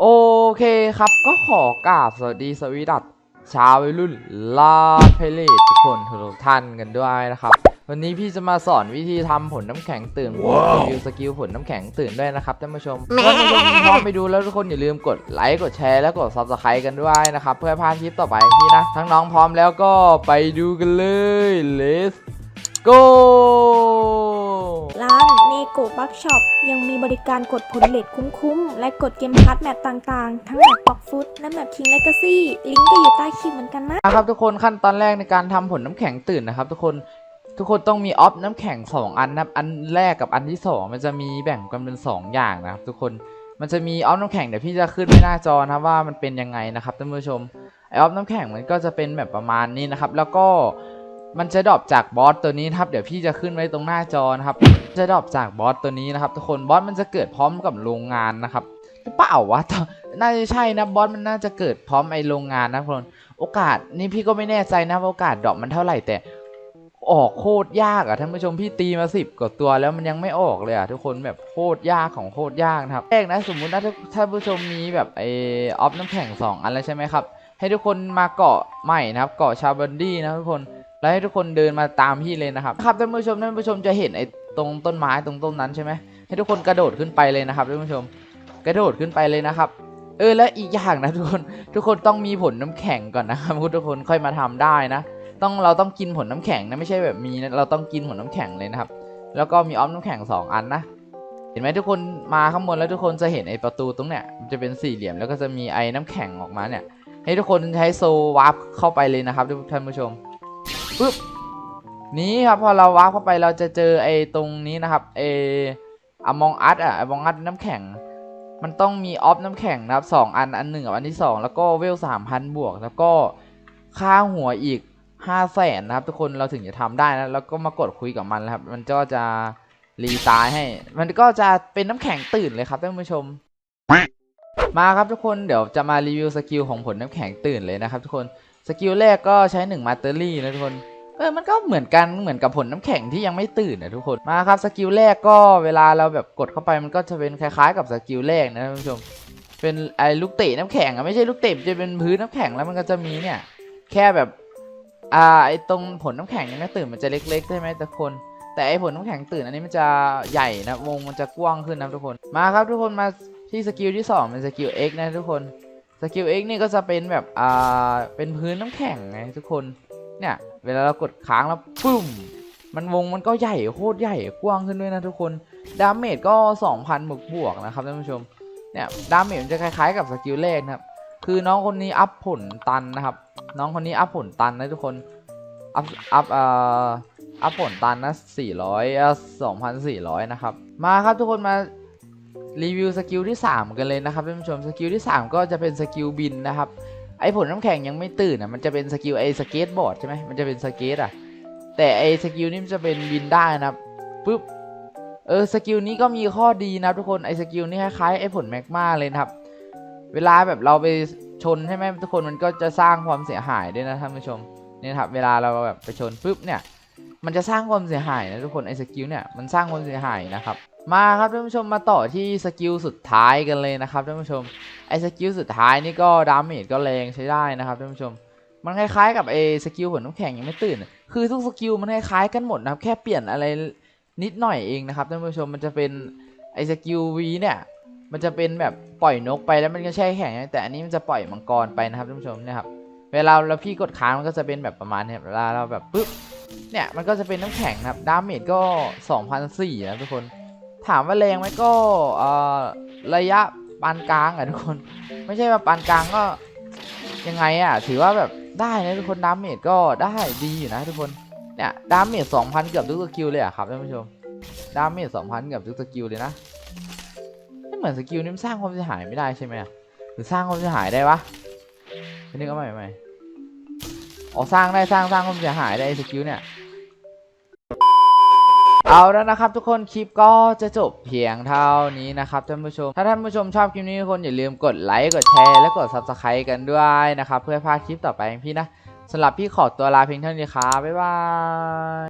โอเคครับก็ขอกราบสวัสดีสวีดัตชาววัยรุ่นลาเพลททุกคนทุกท่านกันด้วยนะครับ วันนี้พี่จะมาสอนวิธีทำผลน้ำแข็งตื่นรีวิวสกิลผลน้ำแข็งตื่นด้วยนะครับท่านผู้ชมถ้าท่านผู้ชมพร้อมไปดูแล้วทุกคนอย่าลืมกดไลค์กดแชร์และกด subscribe กันด้วยนะครับ เพื่อพลาดคลิปต่อไปของพี่นะ ทั้งน้องพร้อมแล้วก็ไปดูกันเลย let's go ร้านเนโกบักช็อป ยังมีบริการกดผลเลทคุ้มๆ และกดเกมพาร์ทแมปต่างๆ ทั้งแมปบ็อกฟุตและแมปคิงเลกาซี่ลิงก์ก็อยู่ใต้คลิปเหมือนกันนะ นะครับทุกคนขั้นตอนแรกในการทำผลน้ำแข็งตื่นนะครับ ทุกคนทุกคนต้องมีออฟน้ำแข็ง 2 อันนะครับอันแรกกับอันที่ 2 มันจะมีแบ่งกันเป็น 2 อย่างนะครับ ทุกคนมันจะมีออฟน้ำแข็งเดี๋ยวพี่จะขึ้นไว้หน้าจอนะครับว่ามันเป็นยังไงนะครับท่านผู้ชมไอออฟน้ำแข็งมันก็จะเป็นแบบประมาณนี้นะครับ แล้วก็ มันจะดรอปจากบอสตัวนี้นะครับ เดี๋ยวพี่จะขึ้นไว้ตรงหน้าจอนะครับ จะดรอปจากบอสตัวนี้นะครับ ทุกคนบอสมันจะเกิดพร้อมกับโรงงานนะครับหรือเปล่าวะน่าจะใช่นะบอสมันน่าจะเกิดพร้อมไอโรงงานนะทุกคนโอกาสนี่พี่ก็ไม่แน่ใจนะว่าโอกาสดรอปมันเท่าไหร่แต่ออกโคตรยากอะท่านผู้ชมพี่ตีมาสิบกว่าตัวแล้วมันยังไม่ออกเลยอะทุกคนแบบโคตรยากของโคตรยากนะครับแรกนะสมมุตินะถ้าถ้าผู้ชมมีแบบไอออฟน้ำแข็งสองอันแล้วใช่ไหมครับให้ทุกคนมาเกาะใหม่นะครับเกาะชาบันดี้นะทุกคน แล้วให้ทุกคนเดินมาตามพี่เลยนะครับครับท่านผู้ชมท่านผู้ชมจะเห็นไอ้ตรงต้นไม้ตรงต้นนั้นใช่ไหมให้ทุกคนกระโดดขึ้นไปเลยนะครับท่านผู้ชม กระโดดขึ้นไปเลยนะครับ เออและอีกอย่างนะทุกคนทุกคนต้องมีผลน้ำแข็งก่อนนะครับทุกคนค่อยมาทำได้นะ ต้องเราต้องกินผลน้ำแข็งนะไม่ใช่แบบมีนะเราต้องกินผลน้ำแข็งเลยนะครับ แล้วก็มีออฟน้ำแข็งสองอันนะเห็นไหมทุกคนมาข้างบนแล้วทุกคนจะเห็นไอประตูตรงเนี้ยมันจะเป็นสี่เหลี่ยมแล้วก็จะมีไอน้ำแข็งออกมาเนี่ย ให้ทุกคนใช้โซวาร์ปเข้าไปเลยนะครับท่านผู้ชม ปึ๊บนี้ครับพอเราวาร์ปเข้าไปเราจะเจอไอ้ตรงนี้นะครับไออมองอัดอะอมองอัดน้ำแข็ง มันต้องมีออฟน้ำแข็งนะครับสองอันอันหนึ่งกับอันที่สองแล้วก็เวลสามพันบวก แล้วก็ค่าหัวอีกห้าแสนนะครับทุกคนเราถึงจะทำได้นะแล้วก็มากดคุยกับมันนะครับ มันก็จะรีตายให้ มันก็จะเป็นน้ำแข็งตื่นเลยครับท่านผู้ชม มาครับทุกคนเดี๋ยวจะมารีวิวสกิลของผลน้ำแข็งตื่นเลยนะครับทุกคนสกิลแรกก็ใช้1มาเตอรี่นะทุกคน เออ มันก็เหมือนกันเหมือนกับผลน้ำแข็งที่ยังไม่ตื่นนะทุกคน มาครับสกิลแรกก็เวลาเราแบบกดเข้าไปมันก็จะเป็นคล้ายๆ กับสกิลแรกนะท่านผู้ชม เป็นไอ้ลูกเตะน้ำแข็งอะไม่ใช่ลูกเตะจะเป็นพื้นน้ำแข็งแล้วมันก็จะมีเนี่ย แค่แบบอ่าไอ้ตรงผลน้ำแข็งยังไม่ตื่นมันจะเล็กๆใช่ไหมทุกคน แต่ไอ้ผลน้ำแข็งตื่นอันนี้มันจะใหญ่นะวงมันจะกว้างขึ้นนะทุกคน มาครับทุกคนมาที่สกิลที่สองเป็นสกิล X นะทุกคน สกิล X นี่ก็จะเป็นแบบอ่าเป็นพื้นน้ำแข็งไงทุกคน เนี่ย เวลาเรากดค้างแล้วปุ้ม มันวงมันก็ใหญ่โคตรใหญ่กว้างขึ้นด้วยนะทุกคน ดาเมจก็ 2,000บวกบวกนะครับท่านผู้ชม เนี่ย ดาเมจมันจะคล้ายๆกับสกิลแรกนะครับ คือน้องคนนี้อัพผลตันนะครับ น้องคนนี้อัพผลตันนะทุกคน อัพ อัพ เอ่อ อัพผลตันนะ400อะ2,400 นะครับ มาครับทุกคนมารีวิวสกิลที่ 3 กันเลยนะครับท่านผู้ชม สกิลที่ 3 ก็จะเป็นสกิลบินนะครับ ไอผลน้ำแข็งยังไม่ตื่นอะมันจะเป็นสกิลไอสเกตบอร์ดใช่ไหมมันจะเป็นสเกตอะแต่ไอสกิลนี้มันจะเป็นบินได้นะครับปุ๊บเออสกิลนี้ก็มีข้อดีนะครับทุกคนไอสกิลนี้คล้ายๆไอผลแมกมาเลยนะครับ เวลาแบบเราไปชนใช่ไหมทุกคนมันก็จะสร้างความเสียหายด้วยนะท่านผู้ชมนี่นะครับเวลาเราแบบไปชนปุ๊บเนี่ยมันจะสร้างความเสียหายนะทุกคนไอ้สกิลเนี่ยมันสร้างความเสียหายนะครับ มาครับท่านผู้ชมมาต่อที่สกิลสุดท้ายกันเลยนะครับท่านผู้ชมไอ้สกิลสุดท้ายนี่ก็ดาเมจก็แรงใช้ได้นะครับท่านผู้ชม มันคล้ายๆกับไอ้สกิลหัวน้ำแข็งยังไม่ตื่น คือทุกสกิลมันคล้ายๆกันหมดนะครับแค่เปลี่ยนอะไรนิดหน่อยเองนะครับท่านผู้ชมมันจะเป็นไอ้สกิลวีเนี่ยมันจะเป็นแบบปล่อยนกไปแล้วมันก็แช่แข็งแต่อันนี้มันจะปล่อยมังกรไปนะครับท่านผู้ชมเนี่ยครับเวลาเราพี่กดค้างมันก็จะเป็นแบบประมาณเนี้ยเวลาเราแบบปุ๊บเนี่ยมันก็จะเป็นน้ำแข็งครับดาเมจก็2,004นะทุกคน ถามว่าแรงไหมก็ระยะปานกลางอะทุกคน ไม่ใช่ว่าปานกลางก็ยังไงอะ ถือว่าแบบได้นะทุกคนดาเมจก็ได้ดีอยู่นะทุกคนเนี่ยดาเมจ2,000เกือบทุกสกิลเลยอะครับท่านผู้ชมดาเมจ2,000เกือบทุกสกิลเลยนะไม่เหมือนสกิลนี้สร้างความเสียหายไม่ได้ใช่ไหมหรือสร้างความเสียหายได้ปะอันนี้ก็ไม่ไม่อ๋อสร้างได้สร้างสร้างความเสียหายได้สกิลเนี่ย เอาแล้วนะครับทุกคนคลิปก็จะจบเพียงเท่านี้นะครับท่านผู้ชม ถ้าท่านผู้ชมชอบคลิปนี้ทุกคนอย่าลืมกดไลค์กดแชร์และกด subscribe กันด้วยนะครับเพื่อพลาดคลิปต่อไปของพี่นะสำหรับพี่ขอตัวลาเพียงเท่านี้ครับบ๊ายบาย